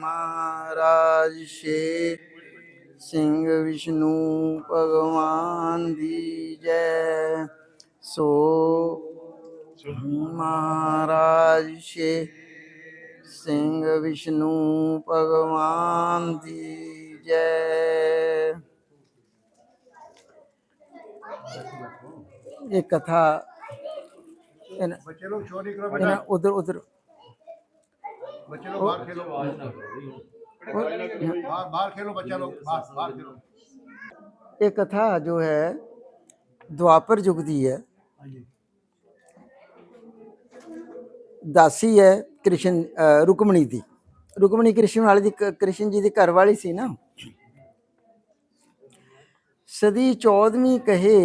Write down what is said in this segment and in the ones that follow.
ਮਹਾਰਾਜ ਸ਼ੇਰ ਸਿੰਘ ਵਿਸ਼ਨੂੰ ਭਗਵਾਨ ਦੀ ਜੈ। ਸੋ ਮਹਾਰਾਜ ਸ਼ੇਰ ਸਿੰਘ ਵਿਸ਼ਨੂੰ ਭਗਵਾਨ ਦੀ ਜੈ। ਇਹ ਕਥਾ ਬੱਚੇ ਲੋਕ ਚੋਰੀ ਕਰੋ ਬੇਟਾ। ਉਧਰ ਉਧਰ बच्चे लोग बाहर खेलो बाहर बाहर खेलो बच्चा लोग बाहर बाहर खेलो ਇਹ ਕਥਾ ਜੋ ਹੈ ਦੁਆਪਰ ਯੁਗ ਦੀ ਹੈ ਦਾਸੀ ਹੈ ਕ੍ਰਿਸ਼ਨ ਅ, ਰੁਕਮਣੀ ਦੀ ਰੁਕਮਣੀ ਕ੍ਰਿਸ਼ਨ ਵਾਲੀ ਦੀ ਕ- ਕ੍ਰਿਸ਼ਨ ਜੀ ਦੀ ਘਰ ਵਾਲੀ ਸੀ ਨਾ ਸਦੀ 14ਵੀਂ ਕਹੇ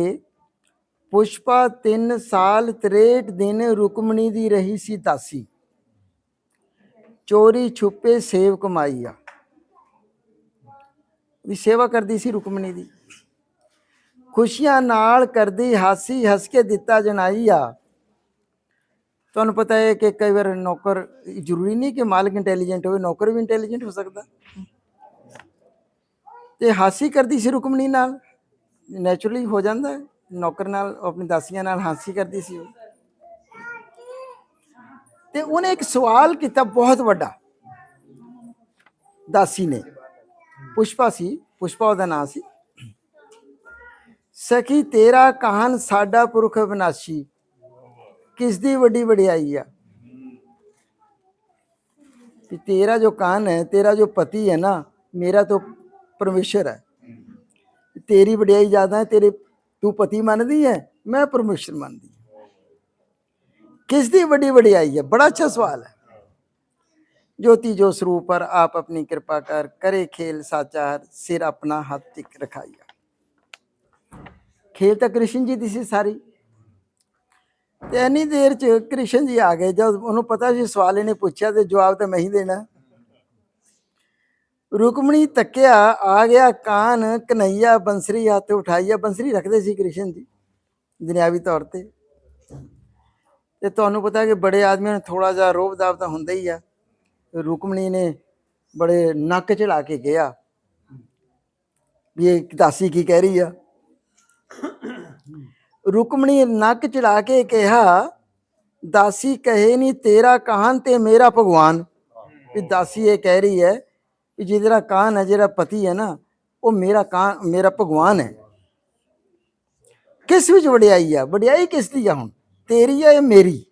ਪੁਸ਼ਪਾ 3 ਸਾਲ 63 ਦਿਨ ਰੁਕਮਣੀ ਦੀ ਰਹੀ ਸੀ ਦਾਸੀ ਚੋਰੀ ਛੁਪੇ ਸੇਵ ਕਮਾਈ ਆ। ਦੀ ਸੇਵਾ ਕਰਦੀ ਸੀ ਰੁਕਮਣੀ ਦੀ। ਖੁਸ਼ੀਆਂ ਨਾਲ ਕਰਦੀ, ਹਾਸੀ ਹੱਸ ਕੇ ਦਿੱਤਾ ਜਨਾਈਆ ਤੁਹਾਨੂੰ ਪਤਾ ਹੈ ਕਿ ਕਈ ਵਾਰ ਨੌਕਰ, ਜ਼ਰੂਰੀ ਨਹੀਂ ਕਿ ਮਾਲਕ ਇੰਟੈਲੀਜੈਂਟ ਹੋਵੇ, ਨੌਕਰ ਵੀ ਇੰਟੈਲੀਜੈਂਟ ਹੋ ਸਕਦਾ। ਤੇ ਹਾਸੀ ਕਰਦੀ ਸੀ ਰੁਕਮਣੀ ਨਾਲ। ਨੇਚਰਲੀ ਹੋ ਜਾਂਦਾ ਨੌਕਰ ਨਾਲ, ਆਪਣੀ ਦਾਸੀਆਂ ਨਾਲ ਹਾਸੀ ਕਰਦੀ ਸੀ ਉਹ। ਤੇ ਉਹਨੇ ਇੱਕ ਸਵਾਲ ਕੀਤਾ ਬਹੁਤ ਵੱਡਾ। ਦਾਸੀ ਨੇ। ਪੁਸ਼ਪਾ ਸੀ, ਪੁਸ਼ਪਾ ਉਹਦਾ ਨਾਂ ਸੀ। ਸਖੀ, ਤੇਰਾ ਕਹਾਨ ਸਾਡਾ ਪੁਰਖ ਬਨਾਸ਼ੀ ਕਿਸ ਦੀ ਵੱਡੀ ਵਡਿਆਈ ਆ? ਕਿ ਤੇਰਾ ਜੋ ਕਾਨ ਹੈ, ਤੇਰਾ ਜੋ ਪਤੀ ਹੈ ਨਾ, ਮੇਰਾ ਤਾਂ ਪਰਮੇਸ਼ਰ ਹੈ। ਤੇਰੀ ਵਡਿਆਈ ਜ਼ਿਆਦਾ ਹੈ, ਤੇਰੇ ਤੂੰ ਪਤੀ ਮੰਨਦੀ ਹੈ, ਮੈਂ ਪਰਮੇਸ਼ਰ ਮੰਨਦੀ किस दी बड़ी वडियाई है बड़ा अच्छा सवाल है ज्योति जो स्वरूप पर आप अपनी कृपा कर करे खेल साचार सिर अपना हाथ टिक रखाइया ਖੇਲ ਤਾਂ ਕ੍ਰਿਸ਼ਨ ਜੀ ਦੀ ਸੀ ਸਾਰੀ ਤੇ ਇੰਨੀ ਦੇਰ ਚ ਕ੍ਰਿਸ਼ਨ ਜੀ ਆ ਗਏ ਜਦ ਉਹਨੂੰ ਪਤਾ ਸੀ ਸਵਾਲ ਇਹਨੇ ਪੁੱਛਿਆ ਤੇ ਜਵਾਬ ਤਾਂ ਮੈਂ ਹੀ ਦੇਣਾ ਰੁਕਮਣੀ ਤੱਕਿਆ ਆ ਗਿਆ ਕਾਨ ਕਨਈਆ ਬੰਸਰੀ ਹੱਥ ਉਠਾਈਆ ਬੰਸਰੀ ਰੱਖਦੇ ਸੀ ਕ੍ਰਿਸ਼ਨ ਜੀ ਦੁਨਿਆਵੀ ਤੌਰ ਤੇ ਤੇ ਤੁਹਾਨੂੰ ਪਤਾ ਕਿ ਬੜੇ ਆਦਮੀਆਂ ਨੂੰ ਥੋੜਾ ਜਿਹਾ ਰੋਬ ਦਾਬ ਤਾਂ ਹੁੰਦਾ ਹੀ ਆ। ਰੁਕਮਣੀ ਨੇ ਬੜੇ ਨੱਕ ਚੜਾ ਕੇ ਗਿਆ ਵੀ ਇਹ ਦਾਸੀ ਕੀ ਕਹਿ ਰਹੀ ਆ। ਰੁਕਮਣੀ ਨੱਕ ਚੜਾ ਕੇ ਕਿਹਾ, ਦਾਸੀ ਕਹੇ ਨਹੀਂ ਤੇਰਾ ਕਹਾਨ ਤੇ ਮੇਰਾ ਭਗਵਾਨ। ਵੀ ਦਾਸੀ ਇਹ ਕਹਿ ਰਹੀ ਹੈ ਕਿ ਜਿਹੜਾ ਕਾਨ ਹੈ, ਜਿਹੜਾ ਪਤੀ ਹੈ ਨਾ, ਉਹ ਮੇਰਾ ਕਾਂ ਮੇਰਾ ਭਗਵਾਨ ਹੈ। ਕਿਸ ਵਿੱਚ ਵਡਿਆਈ ਆ? ਵਡਿਆਈ ਕਿਸ ਦੀ ਆ ਹੁਣ? ਤੇਰੀ ਆ ਜਾਂ ਮੇਰੀ?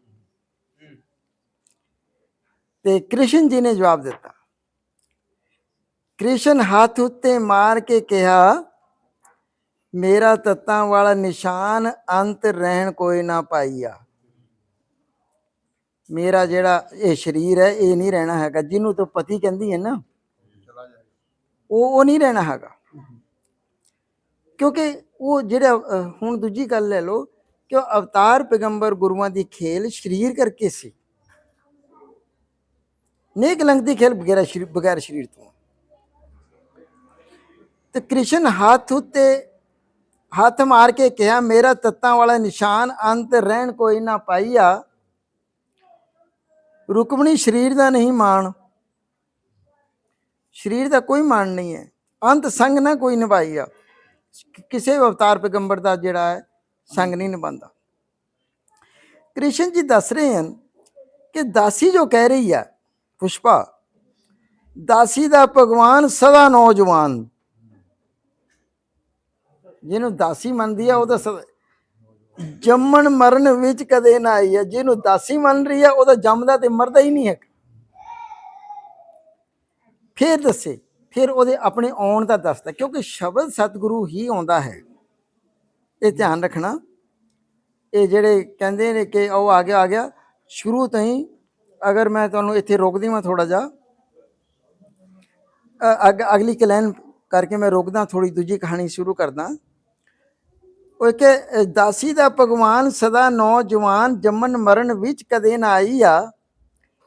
ਤੇ ਕ੍ਰਿਸ਼ਨ ਜੀ ਨੇ ਜਵਾਬ ਦਿੱਤਾ। ਕ੍ਰਿਸ਼ਨ ਹੱਥ ਉੱਤੇ ਮਾਰ ਕੇ ਕਿਹਾ, ਮੇਰਾ ਤੱਤਾਂ ਵਾਲਾ ਨਿਸ਼ਾਨ ਅੰਤ ਰਹਿਣ ਕੋਈ ਨਾ ਪਾਈਆ ਮੇਰਾ ਜਿਹੜਾ ਇਹ ਸਰੀਰ ਹੈ, ਇਹ ਨਹੀਂ ਰਹਿਣਾ ਹੈਗਾ। ਜਿਹਨੂੰ ਤੂੰ ਪਤੀ ਕਹਿੰਦੀ ਹੈ ਨਾ, ਉਹ ਉਹ ਨਹੀਂ ਰਹਿਣਾ ਹੈਗਾ। ਕਿਉਂਕਿ ਉਹ ਜਿਹੜਾ ਹੁਣ ਦੂਜੀ ਗੱਲ ਲੈ ਲੋ ਕਿ ਉਹ ਅਵਤਾਰ ਪੈਗੰਬਰ ਗੁਰੂਆਂ ਦੀ ਖੇਲ ਸਰੀਰ ਕਰਕੇ ਸੀ। ਨੇਕ ਲੰਗ ਦੀ ਖੇਲ ਬਗੈਰ ਸਰੀਰ ਬਗੈਰ ਸਰੀਰ ਤੋਂ। ਤੇ ਕ੍ਰਿਸ਼ਨ ਹੱਥ ਉੱਤੇ ਹੱਥ ਮਾਰ ਕੇ ਕਿਹਾ, ਮੇਰਾ ਤੱਤਾਂ ਵਾਲਾ ਨਿਸ਼ਾਨ ਅੰਤ ਰਹਿਣ ਕੋਈ ਨਾ ਪਾਈਆ। ਰੁਕਮਣੀ ਸਰੀਰ ਦਾ ਨਹੀਂ ਮਾਣ। ਸਰੀਰ ਦਾ ਕੋਈ ਮਾਣ ਨਹੀਂ ਹੈ। ਅੰਤ ਸੰਗ ਨਾ ਕੋਈ ਨਿਭਾਈਆ। ਕਿਸੇ ਅਵਤਾਰ ਪੈਗੰਬਰ ਦਾ ਜਿਹੜਾ ਹੈ ਸੰਗ ਨਹੀਂ ਨਿਭਾਉਂਦਾ। ਕ੍ਰਿਸ਼ਨ ਜੀ ਦੱਸ ਰਹੇ ਹਨ ਕਿ ਦਾਸੀ ਜੋ ਕਹਿ ਰਹੀ ਹੈ, ਪੁਸ਼ਪਾ, ਦਾਸੀ ਦਾ ਭਗਵਾਨ ਸਦਾ ਨੌਜਵਾਨ। ਜਿਹਨੂੰ ਦਾਸੀ ਮੰਨਦੀ ਆ, ਉਹ ਤਾਂ ਸਦਾ ਜੰਮਣ ਮਰਨ ਵਿੱਚ ਕਦੇ ਨਾ ਆਈ ਹੈ ਜਿਹਨੂੰ ਦਾਸੀ ਮੰਨ ਰਹੀ ਹੈ ਉਹ ਤਾਂ ਜੰਮਦਾ ਤੇ ਮਰਦਾ ਹੀ ਨਹੀਂ ਹੈ ਫਿਰ ਦੱਸੇ, ਫਿਰ ਉਹਦੇ ਆਪਣੇ ਆਉਣ ਦਾ ਦੱਸਦਾ, ਕਿਉਂਕਿ ਸ਼ਬਦ ਸਤਿਗੁਰੂ ਹੀ ਆਉਂਦਾ ਹੈ। ਇਹ ਧਿਆਨ ਰੱਖਣਾ। ਇਹ ਜਿਹੜੇ ਕਹਿੰਦੇ ਨੇ ਕਿ ਉਹ ਆ ਗਿਆ ਆ ਗਿਆ। ਸ਼ੁਰੂ ਤੋਂ ਹੀ ਅਗਰ ਮੈਂ ਤੁਹਾਨੂੰ ਇੱਥੇ ਰੋਕਦੀ ਹਾਂ ਥੋੜਾ ਜਿਹਾ ਅਗ- ਅਗਲੀ ਕਲੈਨ ਕਰਕੇ ਮੈਂ ਰੋਕਦਾ ਥੋੜੀ ਦੂਜੀ ਕਹਾਣੀ ਸ਼ੁਰੂ ਕਰਦਾ। ਉਹ ਕਿ ਦਾਸੀ ਦਾ ਭਗਵਾਨ ਸਦਾ ਨੌਜਵਾਨ ਜੰਮਨ ਮਰਨ ਵਿੱਚ ਕਦੇ ਨਾ ਆਈ ਆ।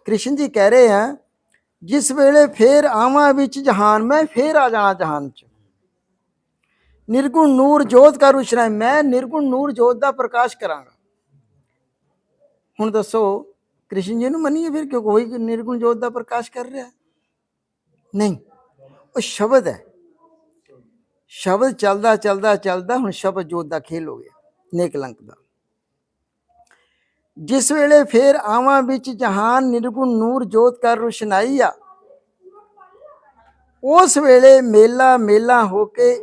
ਕ੍ਰਿਸ਼ਨ ਜੀ ਕਹਿ ਰਹੇ ਆ, ਜਿਸ ਵੇਲੇ ਫੇਰ ਆਵਾਂ ਵਿੱਚ ਜਹਾਨ, ਮੈਂ ਫੇਰ ਆ ਜਾਣਾ ਜਹਾਨ ਚ। ਨਿਰਗੁਣ ਨੂਰ ਜੋਤ ਕਰ ਉਸ਼ਰਾਏ ਮੈਂ ਨਿਰਗੁਣ ਨੂਰ ਜੋਤ ਦਾ ਪ੍ਰਕਾਸ਼ ਕਰਾਂਗਾ। ਹੁਣ ਦੱਸੋ, ਕ੍ਰਿਸ਼ਨ ਜੀ ਨੂੰ ਮੰਨੀਏ ਫਿਰ ਕਿਉਂਕਿ ਕੋਈ ਨਿਰਗੁਣ ਜੋਤ ਦਾ ਪ੍ਰਕਾਸ਼ ਕਰ ਰਿਹਾ ਨਹੀਂ, ਉਹ ਸ਼ਬਦ ਹੈ। ਸ਼ਬਦ ਚੱਲਦਾ ਚੱਲਦਾ ਚੱਲਦਾ ਹੁਣ ਸ਼ਬਦ ਜੋਤ ਦਾ ਖੇਲ ਹੋ ਗਿਆ ਨੇਕਲੰਕ ਦਾ। ਜਿਸ ਵੇਲੇ ਫੇਰ ਆਵਾਂ ਵਿੱਚ ਜਹਾਨ ਨਿਰਗੁਣ ਨੂਰ ਜੋਤ ਕਰ ਰੁਸ਼ਨਾਈ ਆ, ਉਸ ਵੇਲੇ ਮੇਲਾ ਮੇਲਾ ਹੋ ਕੇ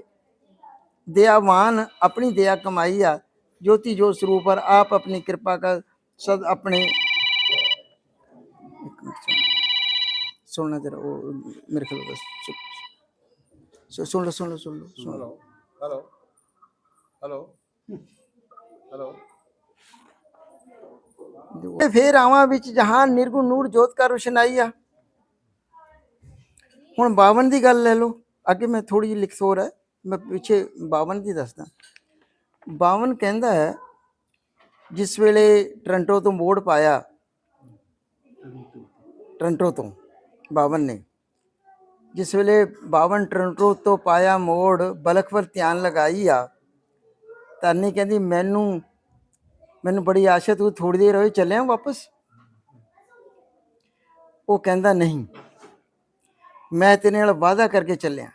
ਦਇਆਵਾਨ ਆਪਣੀ ਦਇਆ ਕਮਾਈ ਆ ਜੋਤੀ ਜੋ ਸਰੂਪ ਪਰ ਆਪ ਆਪਣੀ ਕਿਰਪਾ ਕਰ ਸਦ ਆਪਣੇ ਇੱਕ ਮਿੰਟ ਸੁਣ- ਸੁਣਨਾ ਜਰਾ ਉਹ ਮੇਰੇ ਖਿਆਲ ਬਸ ਚੁੱਪ ਸੁ- ਸੁਣ ਲਓ ਸੁਣ ਲਓ ਸੁਣ ਲਓ ਸੁਣ ਲਓ हेलो हेलो हेलो ਤੇ ਫੇਰ ਆਵਾਂ ਵਿੱਚ ਜਹਾਨ ਨਿਰਗੁਣ ਨੂਰ ਜੋਤ ਕਾ ਰੋਸ਼ਨਾਈ ਆ ਹੁਣ 52 ਦੀ ਗੱਲ ਲੈ ਲਓ ਅੱਗੇ ਮੈਂ ਥੋੜੀ ਜਿਹੀ ਲਿਖਤ ਹੋਰ ਹੈ ਮੈਂ ਪਿੱਛੇ 52 ਦੀ ਦੱਸਦਾ? 52 ਕਹਿੰਦਾ ਹੈ, ਜਿਸ ਵੇਲੇ ਟ੍ਰਾਂਟੋ ਤੋਂ ਮੋੜ ਪਾਇਆ, ਟ੍ਰਾਂਟੋ ਤੋਂ 52 ਨੇ, ਜਿਸ ਵੇਲੇ 52 ਟ੍ਰਾਂਟੋ ਤੋਂ ਪਾਇਆ ਮੋੜ ਬਲਖ ਵੱਲ ਧਿਆਨ ਲਗਾਈ ਆ ਤਾਨੀ ਕਹਿੰਦੀ, ਮੈਨੂੰ ਮੈਨੂੰ ਬੜੀ ਆਸ਼ਾ ਤੂੰ ਥੋੜੀ ਦੇਰ ਹੋਏ ਚੱਲਿਆ ਵਾਪਸ? ਉਹ ਕਹਿੰਦਾ, ਨਹੀਂ, ਮੈਂ ਤੇਰੇ ਨਾਲ ਵਾਅਦਾ ਕਰਕੇ ਚੱਲਿਆ।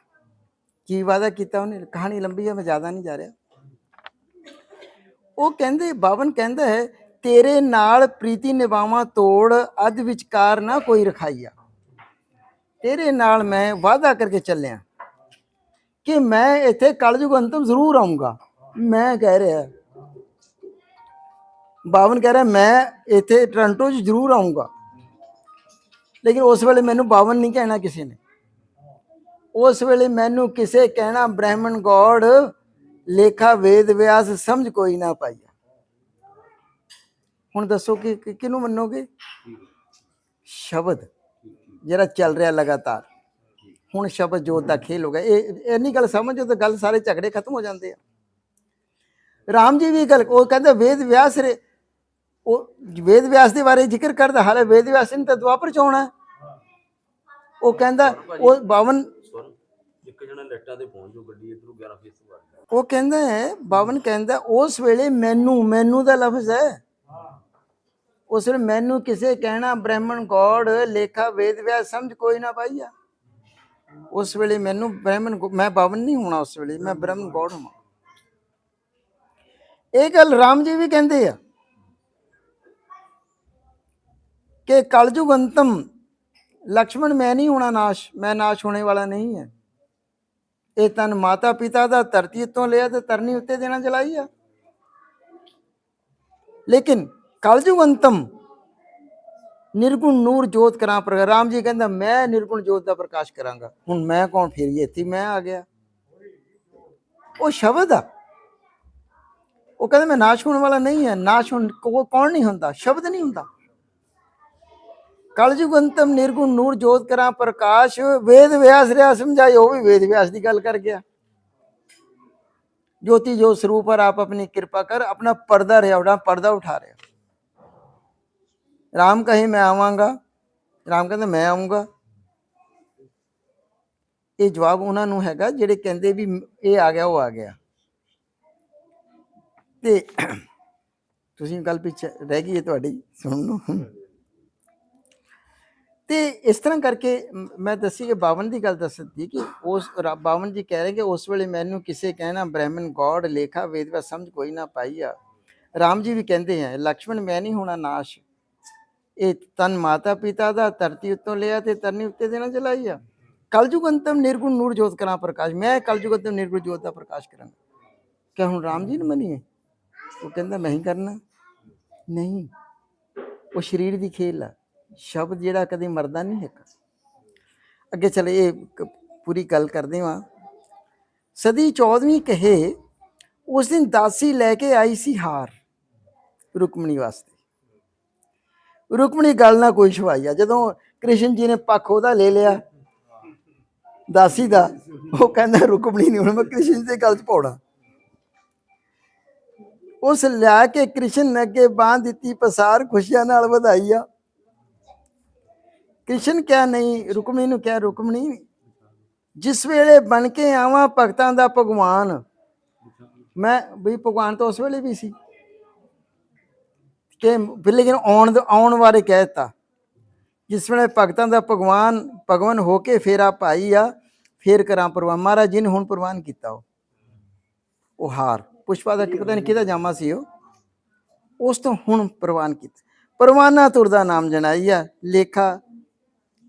ਕੀ ਵਾਅਦਾ ਕੀਤਾ ਉਹਨੇ? ਕਹਾਣੀ ਲੰਬੀ ਹੈ ਮੈਂ ਜ਼ਿਆਦਾ ਨਹੀਂ ਜਾ ਰਿਹਾ। ਉਹ ਕਹਿੰਦੇ, ਬਾਵਨ ਕਹਿੰਦਾ ਹੈ, ਤੇਰੇ ਨਾਲ ਪ੍ਰੀਤੀ ਨਿਭਾਵਾਂ ਤੋੜ ਅੱਧ ਵਿਚਕਾਰ ਨਾ ਕੋਈ ਰਖਾਈਆ। ਤੇਰੇ ਨਾਲ ਮੈਂ ਵਾਅਦਾ ਕਰਕੇ ਚੱਲਿਆ ਕਿ ਮੈਂ ਇੱਥੇ ਕਲਯੁਗ ਅੰਤਮ ਜ਼ਰੂਰ ਆਉਂਗਾ ਮੈਂ ਕਹਿ ਰਿਹਾ, ਬਾਵਨ ਕਹਿ ਰਿਹਾ, ਮੈਂ ਇੱਥੇ ਟੋਰਾਂਟੋ 'ਚ ਜ਼ਰੂਰ ਆਉਂਗਾ ਲੇਕਿਨ ਉਸ ਵੇਲੇ ਮੈਨੂੰ ਬਾਵਨ ਨਹੀਂ ਕਹਿਣਾ ਕਿਸੇ ਨੇ। ਉਸ ਵੇਲੇ ਮੈਨੂੰ ਕਿਸੇ ਕਹਿਣਾ ਬ੍ਰਾਹਮਣ ਗੋੜ, ਲੇਖਾ ਵੇਦ ਵਿਆਸ ਸਮਝ ਕੋਈ ਨਾ ਪਾਈਆ ਹੁਣ ਦੱਸੋ ਕਿ ਕਿਹਨੂੰ ਮੰਨੋਗੇ? ਸ਼ਬਦ। ਜਿਹੜਾ ਚੱਲ ਰਿਹਾ ਲਗਾਤਾਰ। ਹੁਣ ਸ਼ਬਦ ਜੋਤ ਦਾ ਖੇਲ ਹੋ ਗਿਆ। ਇਹ ਇੰਨੀ ਗੱਲ ਸਮਝੋ ਤਾਂ ਗੱਲ ਸਾਰੇ ਝਗੜੇ ਖਤਮ ਹੋ ਜਾਂਦੇ ਆ। ਰਾਮ ਜੀ ਵੀ ਗੱਲ ਉਹ ਕਹਿੰਦੇ ਵੇਦ ਵਿਆਸ ਰੇ ਉਹ ਵੇਦ ਵਿਆਸ ਦੇ ਬਾਰੇ ਜ਼ਿਕਰ ਕਰਦਾ। ਹਾਲੇ ਵੇਦ ਵਿਆਸ ਨੇ ਤਾਂ ਦੁਆਪਰ ਚ ਆਉਣਾ। ਉਹ ਕਹਿੰਦਾ, ਉਹ 52 ਉਹ ਕਹਿੰਦਾ ਹੈ, ਬਾਵਨ ਕਹਿੰਦਾ, ਉਸ ਵੇਲੇ ਮੈਨੂੰ ਮੈਨੂੰ ਦਾ ਲਫ਼ਜ਼ ਹੈ। ਉਸ ਵੇਲੇ ਮੈਨੂੰ ਕਿਸੇ ਕਹਿਣਾ, ਬ੍ਰਾਹਮਣ ਗੋਡ ਲੇਖਾ, ਵੇਦ ਵਿਆਹ ਸਮਝ ਕੋਈ ਨਾ ਪਾਈਆ ਉਸ ਵੇਲੇ ਮੈਨੂੰ ਬ੍ਰਾਹਮਣ ਮੈਂ ਬਾਵਨ ਨਹੀਂ ਹੋਣਾ ਉਸ ਵੇਲੇ, ਮੈਂ ਬ੍ਰਾਹਮਣ ਗੋਡ ਹਾਂ ਇਹ ਗੱਲ ਰਾਮ ਜੀ ਵੀ ਕਹਿੰਦੇ ਆ ਕਿ ਕਲਯੁਗ ਅੰਤਮ, ਲਕਸ਼ਮਣ ਮੈਂ ਨਹੀਂ ਹੋਣਾ ਨਾਸ਼, ਮੈਂ ਨਾਸ਼ ਹੋਣੇ ਵਾਲਾ ਨਹੀਂ ਹੈ। ਇਹ ਤਨ ਮਾਤਾ ਪਿਤਾ ਦਾ ਧਰਤੀ ਉੱਤੋਂ ਲਿਆ ਤੇ ਤਰਨੀ ਉੱਤੇ ਦੇਣਾ ਚਲਾਈ ਆ। ਲੇਕਿਨ ਕਲਯੁਗ ਅੰਤਮ ਨਿਰਗੁਣ ਨੂਰ ਜੋਤ ਕਰਾਂ ਪ੍ਰਗਟ। ਰਾਮ ਜੀ ਕਹਿੰਦਾ, ਮੈਂ ਨਿਰਗੁਣ ਜੋਤ ਦਾ ਪ੍ਰਕਾਸ਼ ਕਰਾਂਗਾ। ਹੁਣ ਮੈਂ ਕੌਣ ਫਿਰ ਇੱਥੇ ਮੈਂ ਆ ਗਿਆ। ਉਹ ਸ਼ਬਦ ਆ। ਉਹ ਕਹਿੰਦਾ, ਮੈਂ ਨਾਸ਼ ਹੋਣ ਵਾਲਾ ਨਹੀਂ ਹੈ। ਨਾਸ਼ ਹੋਣ ਕੋ- ਕੌਣ ਨਹੀਂ ਹੁੰਦਾ? ਸ਼ਬਦ ਨਹੀਂ ਹੁੰਦਾ। ਕਲਯੁਗ ਅੰਤਮ ਨਿਰਗੁਣ ਨੂਰ ਜੋਤ ਕਰਾਂ ਪ੍ਰਕਾਸ਼, ਵੇਦ ਵਿਆਸ ਰਿਆ ਸਮਝਾਈ, ਉਹ ਵੀ ਵੇਦ ਵਿਆਸ ਦੀ ਗੱਲ ਕਰ ਗਿਆ। ਜੋਤੀ ਜੋ ਸਰੂਪ ਪਰ ਆਪ ਆਪਣੀ ਕਿਰਪਾ ਕਰ, ਆਪਣਾ ਪਰਦਾ ਰਿਹਾ ਉਹਦਾ ਪਰਦਾ ਉਠਾ ਰਿਹਾ ਰਾਮ ਕਹੇ, ਮੈਂ ਆਵਾਂਗਾ। ਰਾਮ ਕਹਿੰਦਾ, ਮੈਂ ਆਉਂਗਾ। ਇਹ ਜਵਾਬ ਉਹਨਾਂ ਨੂੰ ਹੈਗਾ, ਜਿਹੜੇ ਕਹਿੰਦੇ ਵੀ ਇਹ ਆ ਗਿਆ, ਉਹ ਆ ਗਿਆ। ਤੇ ਤੁਸੀਂ ਗੱਲ ਪਿੱਛੇ ਰਹਿ ਗਈ ਹੈ ਤੁਹਾਡੀ ਸੁਣ ਨੂੰ। ਤੇ ਇਸ ਤਰ੍ਹਾਂ ਕਰਕੇ ਮੈਂ ਦੱਸੀ ਕਿ 52 ਦੀ ਗੱਲ ਦੱਸਦੀ ਕਿ ਉਸ 52 ਜੀ ਕਹਿ ਰਹੇ ਕਿ ਉਸ ਵੇਲੇ ਮੈਨੂੰ ਕਿਸੇ ਕਹਿਣਾ ਬ੍ਰਹਮਨ ਗੋਡ ਲੇਖਾ ਵੇਦਵਾ ਸਮਝ ਕੋਈ ਨਾ ਪਾਈਆ ਰਾਮ ਜੀ ਵੀ ਕਹਿੰਦੇ ਆ ਲక్ష్మణ ਮੈਂ ਨਹੀਂ ਹੋਣਾ ਨਾਸ਼ ਇਹ ਤਨ ਮਾਤਾ ਪਿਤਾ ਦਾ ਧਰਤੀ ਉੱਤੋਂ ਲਿਆ ਤੇ ਤਰਨੀ ਉੱਤੇ ਦੇਣਾ ਚਲਾਈਆ ਕਲਯੁਗ ਅੰਤਮ ਨਿਰਗੁਣ ਨੂਰ ਜੋਤ ਕਰਾਂ ਪ੍ਰਕਾਸ਼ ਮੈਂ ਕਲਯੁਗ ਅੰਤਮ ਨਿਰਗੁਣ ਜੋਤ ਦਾ ਪ੍ਰਕਾਸ਼ ਕਰਾਂ ਕਿ ਹੁਣ ਰਾਮ ਜੀ ਨੇ ਮੰਨੀਏ ਉਹ ਕਹਿੰਦਾ ਮੈਂ ਹੀ ਕਰਨਾ ਨਹੀਂ ਉਹ ਸਰੀਰ ਦੀ ਖੇਲ ਆ ਸ਼ਬਦ ਜਿਹੜਾ ਕਦੇ ਮਰਦਾ ਨਹੀਂ ਹੈਗਾ। ਅੱਗੇ ਚਲੇ ਇਹ ਪੂਰੀ ਗੱਲ ਕਰਦੇ ਹਾਂ। ਸਦੀ 14ਵੀਂ ਕਹੇ, ਉਸ ਦਿਨ ਦਾਸੀ ਲੈ ਕੇ ਆਈ ਸੀ ਹਾਰ ਰੁਕਮਣੀ ਵਾਸਤੇ। ਰੁਕਮਣੀ ਗੱਲ ਨਾ ਕੋਈ ਛਵਾਈਆ ਜਦੋਂ ਕ੍ਰਿਸ਼ਨ ਜੀ ਨੇ ਪੱਖ ਉਹਦਾ ਲੈ ਲਿਆ, ਦਾਸੀ ਦਾ, ਉਹ ਕਹਿੰਦਾ ਰੁਕਮਣੀ ਨਹੀਂ ਹੁਣ ਮੈਂ ਕ੍ਰਿਸ਼ਨ ਦੇ ਗੱਲ ਚ ਪਾਉਣਾ ਉਸ ਲਿਆ ਕੇ ਕ੍ਰਿਸ਼ਨ ਅੱਗੇ ਬਾਂਹ ਦਿੱਤੀ, ਪਸਾਰ ਖੁਸ਼ੀਆਂ ਨਾਲ ਵਧਾਈਆ ਕ੍ਰਿਸ਼ਨ ਕਿਆ ਨਹੀਂ ਰੁਕਮਣੀ ਨੂੰ ਕਿਹਾ ਰੁਕਮਣੀ ਜਿਸ ਵੇਲੇ ਬਣ ਕੇ ਆਵਾਂ ਭਗਤਾਂ ਦਾ ਭਗਵਾਨ। ਮੈਂ ਵੀ ਭਗਵਾਨ ਤਾਂ ਉਸ ਵੇਲੇ ਵੀ ਸੀ। ਕਿ ਲੇਕਿਨ ਆਉਣ ਆਉਣ ਬਾਰੇ ਕਹਿ ਦਿੱਤਾ। ਜਿਸ ਵੇਲੇ ਭਗਤਾਂ ਦਾ ਭਗਵਾਨ ਭਗਵਾਨ ਹੋ ਕੇ ਫੇਰਾ ਪਾਈ ਆ, ਫੇਰ ਕਰਾਂ ਪ੍ਰਵਾਨ। ਮਹਾਰਾਜ ਜੀ ਨੇ ਹੁਣ ਪ੍ਰਵਾਨ ਕੀਤਾ ਉਹ। ਉਹ ਹਾਰ। ਪੁਸ਼ਪਾ ਦਾ ਪਤਾ ਨਹੀਂ ਕਿਹਦਾ ਜਾਮਾ ਸੀ ਉਹ। ਉਸ ਤੋਂ ਹੁਣ ਪ੍ਰਵਾਨ ਕੀਤਾ। ਪਰਵਾਨਾ ਤੁਰਦਾ ਨਾਮ ਜਣਾਈਆ ਲੇਖਾ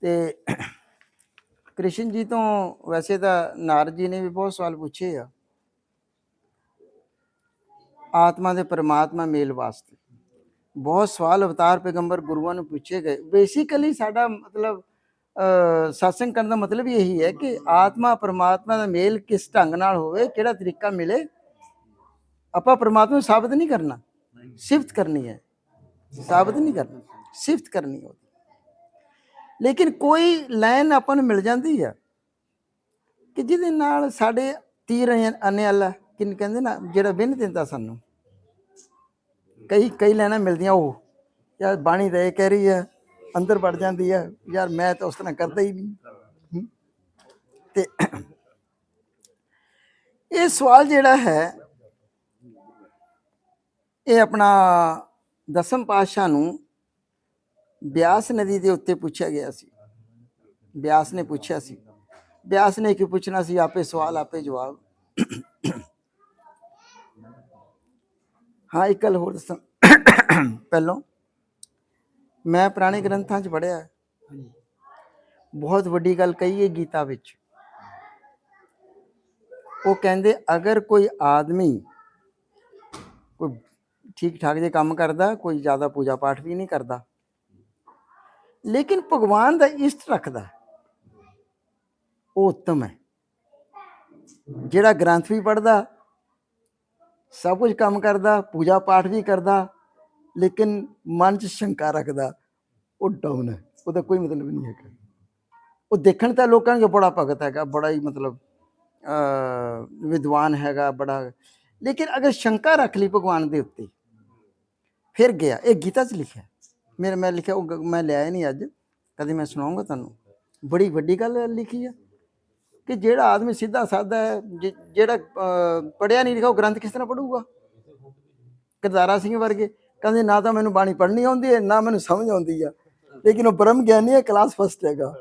ਤੇ ਕ੍ਰਿਸ਼ਨ ਜੀ ਤੋਂ ਵੈਸੇ ਤਾਂ ਨਾਰ ਜੀ ਨੇ ਵੀ ਬਹੁਤ ਸਵਾਲ ਪੁੱਛੇ ਆ। ਆਤਮਾ ਦੇ ਪਰਮਾਤਮਾ ਮੇਲ ਵਾਸਤੇ। ਬਹੁਤ ਸਵਾਲ ਅਵਤਾਰ ਪੈਗੰਬਰ ਗੁਰੂਆਂ ਨੂੰ ਪੁੱਛੇ ਗਏ। ਬੇਸਿਕਲੀ ਸਾਡਾ ਮਤਲਬ ਅ, ਸਤਸੰਗ ਕਰਨ ਦਾ ਮਤਲਬ ਇਹੀ ਹੈ ਕਿ ਆਤਮਾ ਪਰਮਾਤਮਾ ਦਾ ਮੇਲ ਕਿਸ ਢੰਗ ਨਾਲ ਹੋਵੇ ਕਿਹੜਾ ਤਰੀਕਾ ਮਿਲੇ ਆਪਾਂ ਪਰਮਾਤਮਾ ਨੂੰ ਸਾਬਤ ਨਹੀਂ ਕਰਨਾ। ਸਿਫਤ ਕਰਨੀ ਹੈ। ਸਾਬਤ ਨਹੀਂ ਕਰਨਾ। ਸਿਫਤ ਕਰਨੀ ਹੈ ਲੇਕਿਨ ਕੋਈ ਲਾਈਨ ਆਪਾਂ ਨੂੰ ਮਿਲ ਜਾਂਦੀ ਆ ਕਿ ਜਿਹਦੇ ਨਾਲ ਸਾਡੇ ਤੀਰ ਅਨੇ ਅੱਲਾ ਕਿਨ ਕਹਿੰਦੇ ਨਾ, ਜਿਹੜਾ ਬਿਨ ਦਿੰਦਾ ਸਾਨੂੰ ਕਈ ਕਈ ਲਾਈਨਾਂ ਮਿਲਦੀਆਂ ਉਹ, ਯਾਰ ਬਾਣੀ ਤਾਂ ਕਹਿ ਰਹੀ ਹੈ ਅੰਦਰ ਵੜ ਜਾਂਦੀ ਹੈ ਯਾਰ ਮੈਂ ਤਾਂ ਉਸ ਤਰ੍ਹਾਂ ਕਰਦਾ ਹੀ ਨਹੀਂ ਹਮ। ਤੇ ਇਹ ਸਵਾਲ ਜਿਹੜਾ ਹੈ, ਇਹ ਆਪਣਾ ਦਸਮ ਪਾਤਸ਼ਾਹ ਨੂੰ ਬਿਆਸ ਨਦੀ ਦੇ ਉੱਤੇ ਪੁੱਛਿਆ ਗਿਆ ਸੀ। ਬਿਆਸ ਨੇ ਪੁੱਛਿਆ ਸੀ। ਬਿਆਸ ਨੇ ਕੀ ਪੁੱਛਣਾ ਸੀ? ਆਪੇ ਸਵਾਲ ਆਪੇ ਜਵਾਬ। ਹਾਂ ਇੱਕ ਗੱਲ ਹੋਰ ਦੱਸਾਂ। ਪਹਿਲੋਂ ਮੈਂ ਪੁਰਾਣੇ ਗ੍ਰੰਥਾਂ 'ਚ ਪੜ੍ਹਿਆ ਬਹੁਤ ਵੱਡੀ ਗੱਲ ਕਹੀ ਹੈ ਗੀਤਾ ਵਿੱਚ। ਉਹ ਕਹਿੰਦੇ ਅਗਰ ਕੋਈ ਆਦਮੀ ਕੋਈ ਠੀਕ ਠਾਕ ਜੇ ਕੰਮ ਕਰਦਾ ਕੋਈ ਜ਼ਿਆਦਾ ਪੂਜਾ ਪਾਠ ਵੀ ਨਹੀਂ ਕਰਦਾ ਲੇਕਿਨ ਭਗਵਾਨ ਦਾ ਇਸ਼ਟ ਰੱਖਦਾ ਉਹ ਉੱਤਮ ਹੈ। ਜਿਹੜਾ ਗ੍ਰੰਥ ਵੀ ਪੜਦਾ ਸਭ ਕੁਝ ਕੰਮ ਕਰਦਾ, ਪੂਜਾ ਪਾਠ ਵੀ ਕਰਦਾ, ਲੇਕਿਨ ਮਨ 'ਚ ਸ਼ੰਕਾ ਰੱਖਦਾ, ਉਹ ਡਾਊਨ ਹੈ। ਉਹਦਾ ਕੋਈ ਮਤਲਬ ਨਹੀਂ ਹੈਗਾ। ਉਹ ਦੇਖਣ ਤਾਂ ਲੋਕਾਂ ਨੂੰ ਬੜਾ ਭਗਤ ਹੈਗਾ, ਬੜਾ ਹੀ ਮਤਲਬ ਵਿਦਵਾਨ ਹੈਗਾ, ਬੜਾ। ਲੇਕਿਨ ਅਗਰ ਸ਼ੰਕਾ ਰੱਖ ਲਈ ਭਗਵਾਨ ਦੇ ਉੱਤੇ, ਫਿਰ ਗਿਆ। ਇਹ ਗੀਤਾ 'ਚ ਲਿਖਿਆ ਮੇਰੇ ਮੈਂ ਲਿਖਿਆ ਉਹ ਗ- ਮੈਂ ਲਿਆਇਆ ਨਹੀਂ ਅੱਜ। ਕਦੇ ਮੈਂ ਸੁਣਾਉਂਗਾ ਤੁਹਾਨੂੰ। ਬੜੀ ਵੱਡੀ ਗੱਲ ਲਿਖੀ ਆ ਕਿ ਜਿਹੜਾ ਆਦਮੀ ਸਿੱਧਾ ਸਾਦਾ ਹੈ ਜਿ- ਜਿਹੜਾ ਅ, ਪੜ੍ਹਿਆ ਨਹੀਂ ਲਿਖਿਆ ਉਹ ਗ੍ਰੰਥ ਕਿਸ ਤਰ੍ਹਾਂ ਪੜੂਗਾ ਕਰਤਾਰਾ ਸਿੰਘ ਵਰਗੇ ਕਹਿੰਦੇ ਨਾ ਤਾਂ ਮੈਨੂੰ ਬਾਣੀ ਪੜ੍ਹਨੀ ਆਉਂਦੀ ਹੈ ਨਾ ਮੈਨੂੰ ਸਮਝ ਆਉਂਦੀ ਆ। ਲੇਕਿਨ ਉਹ ਬ੍ਰਹਮ ਗਿਆਨੀ ਹੈ ਕਲਾਸ ਫਸਟ ਹੈਗਾ।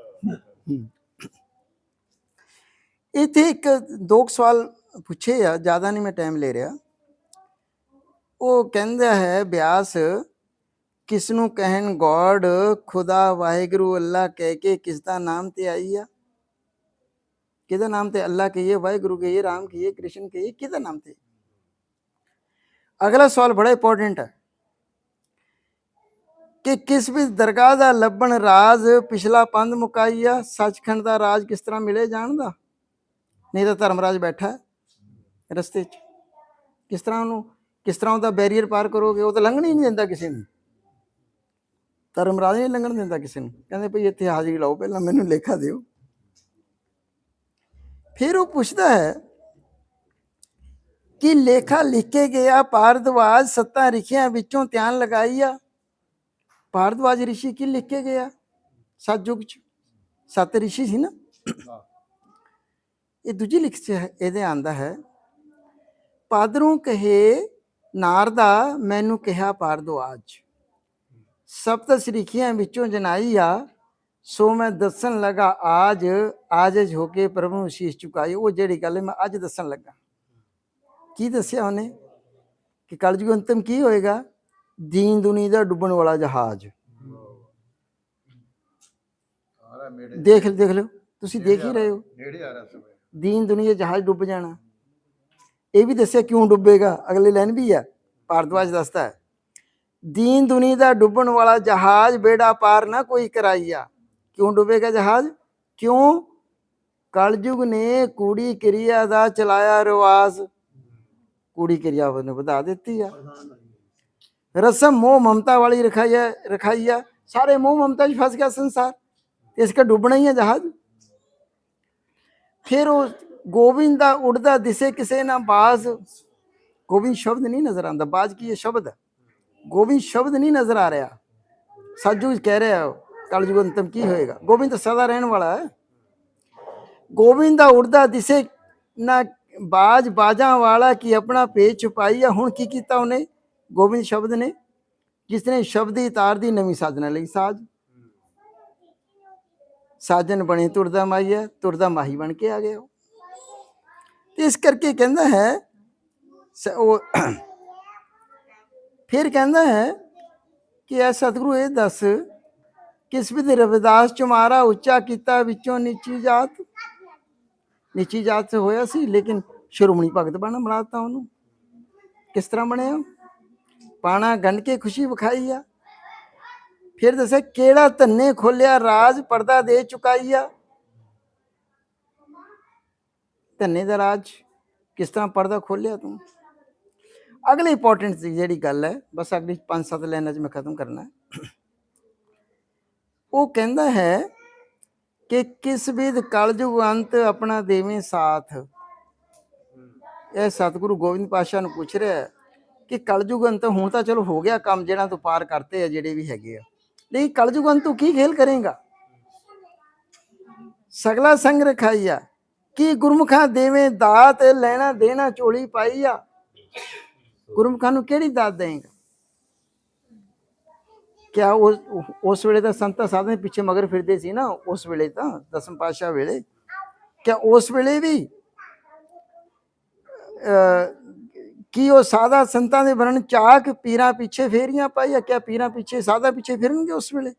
ਹਮ। ਇੱਥੇ ਇੱਕ ਦੋ ਕੁ ਸਵਾਲ ਪੁੱਛੇ ਆ ਜ਼ਿਆਦਾ ਨਹੀਂ ਮੈਂ ਟਾਈਮ ਲੈ ਰਿਹਾ। ਉਹ ਕਹਿੰਦਾ ਹੈ ਬਿਆਸ ਕਿਸ ਨੂੰ ਕਹਿਣ ਗੋਡ ਖੁਦਾ ਵਾਹਿਗੁਰੂ ਅੱਲਾ ਕਹਿ ਕੇ ਕਿਸ ਦਾ ਨਾਮ ਤੇ ਆਈ ਆ? ਕਿਹਦਾ ਨਾਮ ਤੇ ਅੱਲਾ ਕਹੀਏ, ਵਾਹਿਗੁਰੂ ਕਹੀਏ, ਰਾਮ ਕਹੀਏ, ਕ੍ਰਿਸ਼ਨ ਕਹੀਏ, ਕਿਹਦਾ ਨਾਮ ਤੇ? ਅਗਲਾ ਸਵਾਲ ਬੜਾ ਇੰਪੋਰਟੈਂਟ ਹੈ। ਕਿ ਕਿਸ ਵੀ ਦਰਗਾਹ ਦਾ ਲੱਭਣ ਰਾਜ਼ ਪਿਛਲਾ ਪੰਧ ਮੁਕਾਈਆ ਸੱਚਖੰਡ ਦਾ ਰਾਜ ਕਿਸ ਤਰ੍ਹਾਂ ਮਿਲੇ ਜਾਣਦਾ ਨਹੀਂ ਤਾਂ ਧਰਮਰਾਜ ਬੈਠਾ ਹੈ ਰਸਤੇ 'ਚ। ਕਿਸ ਤਰ੍ਹਾਂ ਉਹਨੂੰ, ਕਿਸ ਤਰ੍ਹਾਂ ਉਹਦਾ ਬੈਰੀਅਰ ਪਾਰ ਕਰੋਗੇ? ਉਹ ਤਾਂ ਲੰਘਣ ਹੀ ਨਹੀਂ ਦਿੰਦਾ ਕਿਸੇ ਨੂੰ। ਧਰਮ ਰਾਜ ਨਹੀਂ ਲੰਘਣ ਦਿੰਦਾ ਕਿਸੇ ਨੂੰ। ਕਹਿੰਦੇ ਭਈ ਇੱਥੇ ਹਾਜ਼ਰੀ ਲਾਓ, ਪਹਿਲਾਂ ਮੈਨੂੰ ਲੇਖਾ ਦਿਓ। ਫਿਰ ਉਹ ਪੁੱਛਦਾ ਹੈ ਕਿ ਲੇਖਾ ਲਿਖ ਕੇ ਗਿਆ, ਭਾਰਦਵਾਜ ਸੱਤਾ ਰਿਖਿਆਂ ਵਿੱਚੋਂ ਧਿਆਨ ਲਗਾਈ ਆ। ਭਾਰਦਵਾਜ ਰਿਸ਼ੀ ਕੀ ਲਿਖ ਕੇ ਗਿਆ? ਸਤਜੁਗ ਚ। ਸੱਤ ਰਿਸ਼ੀ ਸੀ ਨਾ। ਇਹ ਦੂਜੀ ਲਿਖ ਚ ਇਹਦੇ ਆਂਦਾ ਹੈ, ਪਾਦਰੂ ਕਹੇ, ਨਾਰਦਾ ਮੈਨੂੰ ਕਿਹਾ ਭਾਰਦਵਾਜ। ਸਪਤ ਸ੍ਰਿਖੀਆਂ ਵਿੱਚੋਂ ਜਨਾਈ ਆ ਸੋ ਮੈਂ ਦੱਸਣ ਲਗਾ ਆਜ ਆਜਜ ਹੋ ਕੇ ਪ੍ਰਭੂ ਨੂੰ ਸ਼ੀਸ਼ ਝੁਕਾਈ ਉਹ ਜਿਹੜੀ ਗੱਲ ਮੈਂ ਅੱਜ ਦੱਸਣ ਲੱਗਾ। ਕੀ ਦੱਸਿਆ ਉਹਨੇ? ਕਿ ਕਲਯੁਗ ਅੰਤਮ ਕੀ ਹੋਏਗਾ? ਦੀਨ ਦੁਨੀ ਦਾ ਡੁੱਬਣ ਵਾਲਾ ਜਹਾਜ਼। ਆ ਦੇਖ ਦੇਖ ਲਓ। ਤੁਸੀਂ ਦੇਖ ਹੀ ਰਹੇ ਹੋ। ਨੇੜੇ ਆ ਰਿਹਾ ਸਮੇਂ। ਦੀਨ ਦੁਨੀਆ ਜਹਾਜ਼ ਡੁੱਬ ਜਾਣਾ। ਇਹ ਵੀ ਦੱਸਿਆ ਕਿਉਂ ਡੁੱਬੇਗਾ? ਅਗਲੇ ਲਾਈਨ ਵੀ ਹੈ ਭਾਰਦਵਾਜ ਦੱਸਦਾ ਹੈ। ਦੀਨ ਦੁਨੀ ਦਾ ਡੁੱਬਣ ਵਾਲਾ ਜਹਾਜ਼ ਬੇੜਾ ਪਾਰ ਨਾ ਕੋਈ ਕਰਾਈਆ। ਕਿਉਂ ਡੁੱਬੇਗਾ ਜਹਾਜ਼? ਕਿਉਂ? ਕਲਯੁਗ ਨੇ ਕੂੜੀ ਕਿਰਿਆ ਦਾ ਚਲਾਇਆ ਰਿਵਾਜ। ਕੂੜੀ ਕਿਰਿਆ ਉਹਨੇ ਵਧਾ ਦਿੱਤੀ ਆ। ਰਸਮ, ਮੋਹ, ਮਮਤਾ ਵਾਲੀ ਰਖਾਈ ਹੈ ਰਖਾਈ ਹੈ ਸਾਰੇ ਮੋਹ, ਮਮਤਾ 'ਚ ਫਸ ਗਿਆ ਸੰਸਾਰ। ਇਸ ਦਾ ਡੁੱਬਣਾ ਹੀ ਹੈ ਜਹਾਜ਼। ਫਿਰ ਉਹ ਗੋਬਿੰਦ ਦਾ ਉੜਦਾ ਦਿਸੇ ਕਿਸੇ ਨਾ ਬਾਜ਼। ਗੋਬਿੰਦ ਸ਼ਬਦ ਨਹੀਂ ਨਜ਼ਰ ਆਉਂਦਾ। ਬਾਜ਼ ਕੀ ਇਹ ਸ਼ਬਦ। ਹੈ ਗੋਬਿੰਦ ਸ਼ਬਦ ਨਹੀਂ ਨਜ਼ਰ ਆ ਰਿਹਾ। ਸਾਜੂ ਕਹਿ ਰਿਹਾ ਕਲਯੁਗ ਅੰਤਮ ਕੀ ਹੋਏਗਾ? ਗੋਬਿੰਦ ਤਾਂ ਸਦਾ ਰਹਿਣ ਵਾਲਾ ਹੈ। ਗੋਬਿੰਦ ਦਾ ਉੜਦਾ ਦਿਸੇ ਨਾ ਬਾਜ ਬਾਜਾਂ ਵਾਲਾ ਕੀ ਆਪਣਾ ਪੇਚ ਛੁਪਾਈ ਹੁਣ ਕੀ ਕੀਤਾ ਉਹਨੇ? ਗੋਬਿੰਦ ਸ਼ਬਦ ਨੇ। ਜਿਸ ਨੇ ਸ਼ਬਦੀ ਤਾਰ ਦੀ ਨਵੀਂ ਸਾਜਣਾ ਲਈ ਸਾਜ। ਸਾਜਨ ਬਣੇ ਤੁਰਦਾ ਮਾਈਆ ਤੁਰਦਾ ਮਾਹੀ ਬਣ ਕੇ ਆ ਗਿਆ ਉਹ। ਤੇ ਇਸ ਕਰਕੇ ਕਹਿੰਦਾ ਹੈ, ਸ- ਉਹ ਫਿਰ ਕਹਿੰਦਾ ਹੈ ਕਿ ਐ ਸਤਿਗੁਰੂ ਇਹ ਦੱਸ, ਕਿਸ ਵਿਧ ਰਵਿਦਾਸ ਚੁਮਾਰਾ ਉੱਚਾ ਕੀਤਾ ਵਿੱਚੋਂ ਨੀਚੀ ਜਾਤ? ਨੀਚੀ ਜਾਤ ਸੇ ਹੋਇਆ ਸੀ, ਲੇਕਿਨ ਸ਼੍ਰੋਮਣੀ ਭਗਤ ਬਣਾ ਬਣਾਤਾ ਉਹਨੂੰ। ਕਿਸ ਤਰ੍ਹਾਂ ਬਣਿਆ? ਪਾਣਾ ਗੰਨ ਕੇ ਖੁਸ਼ੀ ਵਿਖਾਈ ਆ। ਫਿਰ ਦੱਸਿਆ, ਕਿਹੜਾ ਧੰਨੇ ਖੋਲਿਆ, ਰਾਜ ਪਰਦਾ ਦੇ ਚੁਕਾਈ ਆ? ਧੰਨੇ ਦਾ ਰਾਜ ਕਿਸ ਤਰ੍ਹਾਂ ਪਰਦਾ ਖੋਲਿਆ ਤੂੰ? ਅਗਲੀ ਇੰਪੋਰਟੈਂਟ ਜਿਹੜੀ ਗੱਲ ਹੈ, ਬਸ ਅਗਲੀ 5-7 ਲਾਈਨਾਂ 'ਚ ਮੈਂ ਖਤਮ ਕਰਨਾ ਉਹ ਕਹਿੰਦਾ ਹੈ ਕਿ ਕਿਸ ਵਿਦ ਕਲਯੁਗ ਅੰਤ ਆਪਣਾ ਦੇਵੇਂ ਸਾਥ। ਇਹ ਸਤਿਗੁਰੂ ਗੋਬਿੰਦ ਪਾਸ਼ਾ ਨੂੰ ਪੁੱਛ ਰਿਹਾ ਕਿ ਕਲਯੁਗ ਅੰਤ ਹੁਣ ਤਾਂ ਚਲੋ ਹੋ ਗਿਆ ਕੰਮ ਜਿਹੜਾ ਤੂੰ ਪਾਰ ਕਰਤੇ ਆ, ਜਿਹੜੇ ਵੀ ਹੈਗੇ ਆ। ਨਹੀਂ ਕਲਯੁਗ ਅੰਤ ਤੂੰ ਕੀ ਖੇਲ ਕਰੇਗਾ? ਸਗਲਾ ਸੰਗ ਰਖਾਈਆ, ਕੀ ਗੁਰਮੁਖਾਂ ਦੇਵੇਂ ਦਾਤ, ਲੈਣਾ ਦੇਣਾ ਚੋਲੀ ਪਾਈ ਆ? ਗੁਰਮੁਖਾਂ ਨੂੰ ਕਿਹੜੀ ਦਾਤ ਦੇਂਗਾ ਕਿਆ ਉਸ ਉਸ ਵੇਲੇ ਤਾਂ ਸੰਤਾਂ ਸਾਧਨੇ ਪਿੱਛੇ ਮਗਰ ਫਿਰਦੇ ਸੀ ਨਾ ਉਸ ਵੇਲੇ ਤਾਂ ਦਸਮ ਪਾਤਸ਼ਾਹ ਵੇਲੇ। ਕਿਆ ਉਸ ਵੇਲੇ ਵੀ ਅਹ, ਕੀ ਉਹ ਸਾਦਾ ਸੰਤਾਂ ਦੇ ਵਰਣ ਚਾਕ ਪੀਰਾਂ ਪਿੱਛੇ ਫੇਰੀਆਂ ਪਾਈ ਆ? ਕਿਆ ਪੀਰਾਂ ਪਿੱਛੇ ਸਾਦਾ ਪਿੱਛੇ ਫਿਰਨਗੇ ਉਸ ਵੇਲੇ?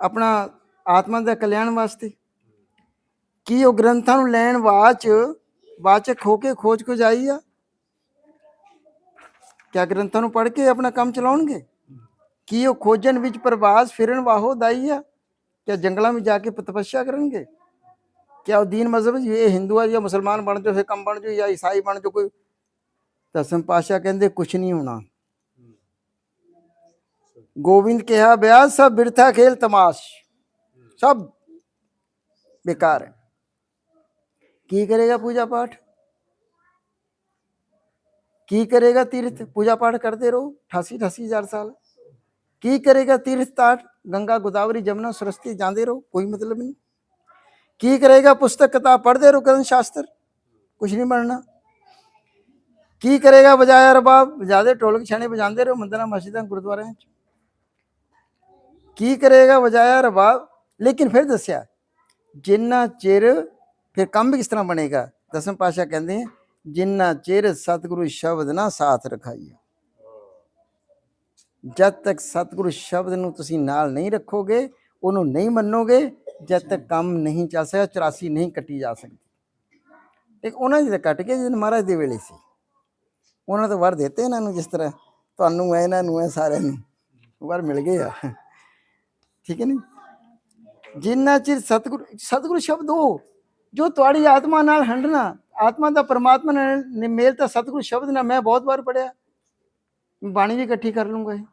ਆਪਣਾ ਆਤਮਾ ਦਾ ਕਲਿਆਣ ਵਾਸਤੇ। ਕੀ ਉਹ ਗ੍ਰੰਥਾਂ ਨੂੰ ਲੈਣ ਵਾਚ ਵਾਚਕ ਹੋ ਕੇ ਖੋਜ ਕੋ ਜਾਈ ਆ? ਕਿਆ ਗ੍ਰੰਥਾਂ ਨੂੰ ਪੜ੍ਹ ਕੇ ਆਪਣਾ ਕੰਮ ਚਲਾਉਣਗੇ? ਕੀ ਉਹ ਖੋਜਣ ਵਿੱਚ ਪ੍ਰਵਾਸ ਫਿਰਨ ਵਾਹੋ ਦਾਈ ਆ? ਕਿਆ ਜੰਗਲਾਂ ਵਿੱਚ ਜਾ ਕੇ ਤਪੱਸਿਆ ਕਰਨਗੇ? ਕਿਆ ਉਹ ਦੀਨ ਮਜ਼ਹਬ ਇਹ ਹਿੰਦੂ ਆ ਜਾਂ ਮੁਸਲਮਾਨ ਬਣ ਜਾਓ ਫੇ ਕੰਮ ਬਣ ਜਾਓ ਜਾਂ ਈਸਾਈ ਬਣ ਜਾਓ, ਕੋਈ ਤਸਮ ਪਾਸ਼ਾ ਕਹਿੰਦੇ ਕੁਛ ਨਹੀਂ ਹੋਣਾ। ਗੋਬਿੰਦ ਕਿਹਾ, ਬਿਆਸ ਸਭ ਬਿਰਥਾ ਖੇਲ ਤਮਾਸ਼। ਸਭ ਬੇਕਾਰ ਹੈ। ਕੀ ਕਰੇਗਾ ਪੂਜਾ ਪਾਠ? की करेगा तीर्थ? हम्म। पूजा पाठ करते रहो ठासी ठासी हज़ार साल। की करेगा तीर्थ ताट गंगा गोदावरी जमुना सरस्वती जाते रहो कोई मतलब नहीं। की करेगा पुस्तक किताब? पढ़ते रहो ग्रंथ शास्त्र। कुछ नहीं बनना की करेगा बजाया रबाब? ज़्यादा ढोलक छाने बजाते रहो मंदिर मस्जिद गुरुद्वार। की करेगा बजाया रबाब? लेकिन फिर दसिया जिन्ना चिर फिर काम भी किस तरह बनेगा? दसम पातशाह कहते हैं ਜਿੰਨਾ ਚਿਰ ਸਤਿਗੁਰੂ ਸ਼ਬਦ ਨਾ ਸਾਥ ਰਖਾਈਏ। ਜਦ ਤੱਕ ਸਤਿਗੁਰੂ ਸ਼ਬਦ ਨੂੰ ਤੁਸੀਂ ਨਾਲ ਨਹੀਂ ਰੱਖੋਗੇ, ਉਹਨੂੰ ਨਹੀਂ ਮੰਨੋਗੇ, ਜਦ ਤੱਕ ਕੰਮ ਨਹੀਂ ਚੱਲ ਸਕਦਾ 84 ਨਹੀਂ ਕੱਟੀ ਜਾ ਸਕਦੀ। ਇੱਕ ਉਹਨਾਂ ਦੀ ਤਾਂ ਕੱਟ ਕੇ ਜਿਹਨ ਮਹਾਰਾਜ ਦੇ ਵੇਲੇ ਸੀ। ਉਹਨਾਂ ਤੋਂ ਵਰ ਦਿੱਤੇ ਇਹਨਾਂ ਨੂੰ ਜਿਸ ਤਰ੍ਹਾਂ, ਤੁਹਾਨੂੰ ਹੈ ਇਹਨਾਂ ਨੂੰ ਹੈ ਸਾਰਿਆਂ ਨੂੰ। ਵਰ ਮਿਲ ਗਏ ਆ। ਠੀਕ ਹੈ ਨਹੀਂ ਜਿੰਨਾ ਚਿਰ ਸਤਿਗੁਰੂ ਸਤਿਗੁਰੂ ਸ਼ਬਦ ਉਹ, ਜੋ ਤੁਹਾਡੀ ਆਤਮਾ ਨਾਲ ਹੰਡਣਾ ਆਤਮਾ ਦਾ ਪਰਮਾਤਮਾ ਨਾਲ ਨੇ ਮੇਲ ਤਾਂ ਸਤਿਗੁਰੂ ਸ਼ਬਦ ਨਾਲ ਮੈਂ ਬਹੁਤ ਵਾਰ ਪੜਿਆ ਬਾਣੀ ਵੀ ਇਕੱਠੀ ਕਰ ਲੂੰਗਾ ਇਹ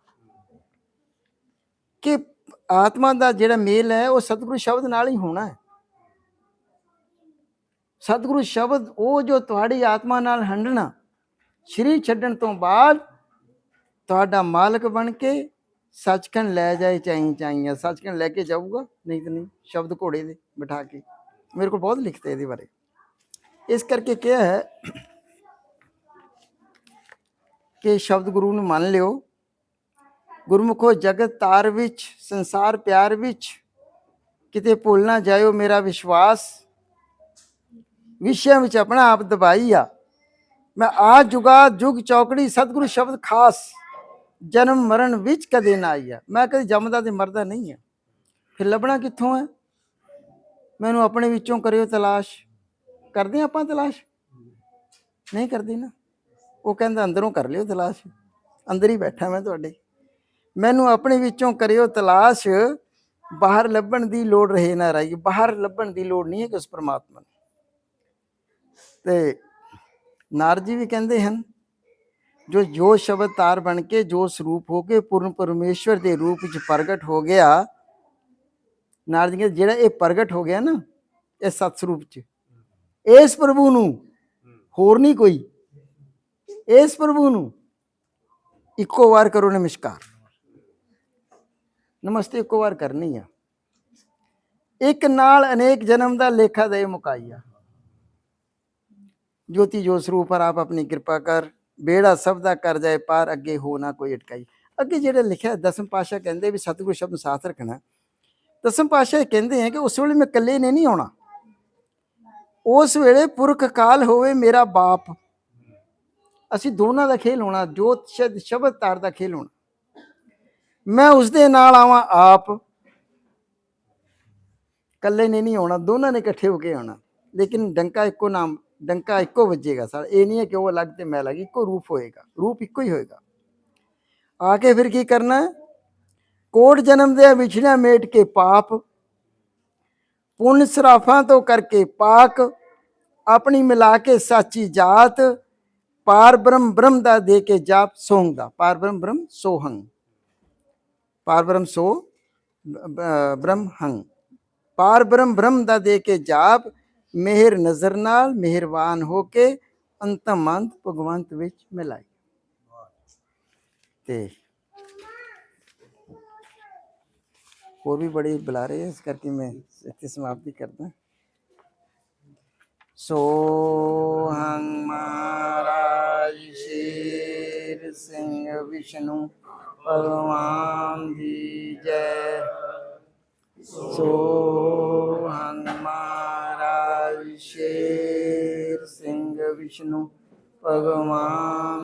ਕਿ ਆਤਮਾ ਦਾ ਜਿਹੜਾ ਮੇਲ ਹੈ ਉਹ ਸਤਿਗੁਰੂ ਸ਼ਬਦ ਨਾਲ ਹੀ ਹੋਣਾ ਹੈ ਸਤਿਗੁਰੂ ਸ਼ਬਦ ਉਹ ਜੋ ਤੁਹਾਡੀ ਆਤਮਾ ਨਾਲ ਹੰਡਣਾ ਸ਼ਰੀਰ ਛੱਡਣ ਤੋਂ ਬਾਅਦ ਤੁਹਾਡਾ ਮਾਲਕ ਬਣ ਕੇ ਸੱਚਖੰਡ ਲੈ ਜਾਏ ਚਾਈ ਚਾਈਆਂ ਸੱਚਖੰਡ ਲੈ ਕੇ ਜਾਊਗਾ ਨਹੀਂ ਤਾਂ ਨਹੀਂ ਸ਼ਬਦ ਘੋੜੇ ਦੇ ਬਿਠਾ ਕੇ ਮੇਰੇ ਕੋਲ ਬਹੁਤ ਲਿਖਤੇ ਇਹਦੇ ਬਾਰੇ ਇਸ ਕਰਕੇ ਕਿਹਾ ਹੈ ਕਿ ਸ਼ਬਦ ਗੁਰੂ ਨੂੰ ਮੰਨ ਲਿਓ। ਗੁਰਮੁਖੋ ਜਗਤ ਤਾਰ ਵਿੱਚ, ਸੰਸਾਰ ਪਿਆਰ ਵਿੱਚ, ਕਿਤੇ ਭੁੱਲ ਨਾ ਜਾਇਓ ਮੇਰਾ ਵਿਸ਼ਵਾਸ। ਵਿਸ਼ਿਆਂ ਵਿੱਚ ਆਪਣਾ ਆਪ ਦਬਾਈ ਆ। ਮੈਂ ਆ ਜੁਗਾ ਜੁਗ ਚੌਕੜੀ, ਸਤਿਗੁਰੂ ਸ਼ਬਦ ਖਾਸ, ਜਨਮ ਮਰਨ ਵਿੱਚ ਕਦੇ ਨਾ ਆਈ ਆ। ਮੈਂ ਕਦੇ ਜੰਮਦਾ ਤੇ ਮਰਦਾ ਨਹੀਂ ਆ। ਫਿਰ ਲੱਭਣਾ ਕਿੱਥੋਂ ਹੈ ਮੈਨੂੰ ਆਪਣੇ ਵਿੱਚੋਂ ਕਰਿਓ ਤਲਾਸ਼। ਕਰਦੇ ਹਾਂ ਆਪਾਂ ਤਲਾਸ਼? ਨਹੀਂ ਕਰਦੇ ਨਾ। ਉਹ ਕਹਿੰਦਾ ਅੰਦਰੋਂ ਕਰ ਲਿਓ ਤਲਾਸ਼। ਅੰਦਰ ਹੀ ਬੈਠਾ ਮੈਂ ਤੁਹਾਡੇ। ਮੈਨੂੰ ਆਪਣੇ ਵਿੱਚੋਂ ਕਰਿਓ ਤਲਾਸ਼। ਬਾਹਰ ਲੱਭਣ ਦੀ ਲੋੜ ਰਹੇ ਨਾ ਰਹੀ ਬਾਹਰ ਲੱਭਣ ਦੀ ਲੋੜ ਨਹੀਂ ਹੈ ਕਿ ਉਸ ਪਰਮਾਤਮਾ ਨੂੰ। ਤੇ ਨਾਰਦ ਜੀ ਵੀ ਕਹਿੰਦੇ ਹਨ, ਜੋ ਜੋ ਸ਼ਬਦ ਤਾਰ ਬਣ ਕੇ ਜੋ ਸਰੂਪ ਹੋ ਕੇ ਪੂਰਨ ਪਰਮੇਸ਼ਵਰ ਦੇ ਰੂਪ ਵਿੱਚ ਪ੍ਰਗਟ ਹੋ ਗਿਆ ਨਾਰਦ ਕਹਿੰਦੇ ਜਿਹੜਾ ਇਹ ਪ੍ਰਗਟ ਹੋ ਗਿਆ ਨਾ, ਇਹ ਸਤ ਸਰੂਪ ਚ ਇਸ ਪ੍ਰਭੂ ਨੂੰ, ਹੋਰ ਨਹੀਂ ਕੋਈ। ਇਸ ਪ੍ਰਭੂ ਨੂੰ ਇੱਕੋ ਵਾਰ ਕਰੋ ਨਮਸਕਾਰ। ਨਮਸਤੇ, ਇੱਕੋ ਵਾਰ ਕਰਨੀ ਆ। ਇੱਕ ਨਾਲ ਅਨੇਕ ਜਨਮ ਦਾ ਲੇਖਾ ਦੇ ਮੁਕਾਈਆ ਜੋਤੀ ਜੋ ਸਰੂਪ ਪਰ ਆਪ ਆਪਣੀ ਕਿਰਪਾ ਕਰ। ਬੇੜਾ ਸਭ ਦਾ ਕਰ ਜਾਏ, ਪਾਰ ਅੱਗੇ ਹੋ ਨਾ ਕੋਈ ਅਟਕਾਈ। ਅੱਗੇ ਜਿਹੜਾ ਲਿਖਿਆ ਦਸਮ ਪਾਸ਼ਾ ਕਹਿੰਦੇ ਵੀ ਸਤਿਗੁਰ ਸ਼ਬਦ ਸਾਥ ਰੱਖਣਾ। ਦਸਮ ਪਾਸ਼ਾ ਇਹ ਕਹਿੰਦੇ ਆ ਕਿ ਉਸ ਵੇਲੇ ਮੈਂ ਇਕੱਲੇ ਨੇ ਨਹੀਂ ਆਉਣਾ। ਉਸ ਵੇਲੇ ਪੁਰਖ ਕਾਲ ਹੋਵੇ ਮੇਰਾ ਬਾਪ। ਅਸੀਂ ਦੋਨਾਂ ਦਾ ਖੇਲ ਹੋਣਾ ਜੋਤ ਸ਼ਬਦ ਸ਼ਬਦ ਤਾਰ ਦਾ ਖੇਲ ਹੋਣਾ। ਮੈਂ ਉਸ ਦੇ ਨਾਲ ਆਵਾਂ ਆਪ। ਇਕੱਲੇ ਨੇ ਨਹੀਂ ਆਉਣਾ, ਦੋਨਾਂ ਨੇ ਇਕੱਠੇ ਹੋ ਕੇ ਆਉਣਾ। ਲੇਕਿਨ ਡੰਕਾ ਇੱਕੋ ਨਾਮ, ਡੰਕਾ ਇੱਕੋ ਵੱਜੇਗਾ ਸਰ ਇਹ ਨਹੀਂ ਹੈ ਕਿ ਉਹ ਅਲੱਗ ਤੇ ਮੈਂ ਅਲੱਗ ਇੱਕੋ ਰੂਪ ਹੋਏਗਾ। ਰੂਪ ਇੱਕੋ ਹੀ ਹੋਏਗਾ। ਆ ਕੇ ਫਿਰ ਕੀ ਕਰਨਾ? ਕੋਟ ਜਨਮ ਦੇ ਵਿਛੜਿਆ ਮੇਟ ਕੇ ਪਾਪ। ਪੁੰਨ ਸਰਾਫਾਂ ਤੋਂ ਕਰਕੇ ਪਾਕ ਆਪਣੀ ਮਿਲਾ ਕੇ ਸਾਚੀ ਜਾਤ ਪਾਰ ਬ੍ਰਹਮ ਬ੍ਰਹਮ ਦਾ ਦੇ ਕੇ ਜਾਪ ਸੋਹੰਗ ਦਾ, ਪਾਰ ਬ੍ਰਹਮ ਬ੍ਰਹਮ ਸੋਹੰਗ। ਪਾਰ ਬ੍ਰਹਮ ਸੋ ਬ੍ਰਹਮ ਹੰਗ। ਪਾਰ ਬ੍ਰਹਮ ਬ੍ਰਹਮ ਦਾ ਦੇ ਕੇ ਜਾਪ, ਮਿਹਰ ਨਜ਼ਰ ਨਾਲ, ਮਿਹਰਬਾਨ ਹੋ ਕੇ ਅੰਤਮ ਅੰਤ ਭਗਵੰਤ ਵਿੱਚ ਮਿਲਾਈ। ਤੇ ਹੋਰ ਵੀ ਬੜੇ ਬੁਲਾ ਰਹੇ ਇਸ ਕਰਕੇ ਮੈਂ ਇੱਥੇ ਸਮਾਪਤੀ ਕਰਦਾ। ਸੋ ਹੰ ਮਹਾਰਾਜ ਸ਼ੇਰ ਸਿੰਘ ਵਿਸ਼ਨੂੰ, ਭਗਵਾਨ ਦੀ ਜੈ। ਸੋ ਹੰ ਮਹਾਰਾਜ ਸ਼ੇਰ ਸਿੰਘ ਵਿਸ਼ਨੂੰ, ਭਗਵਾਨ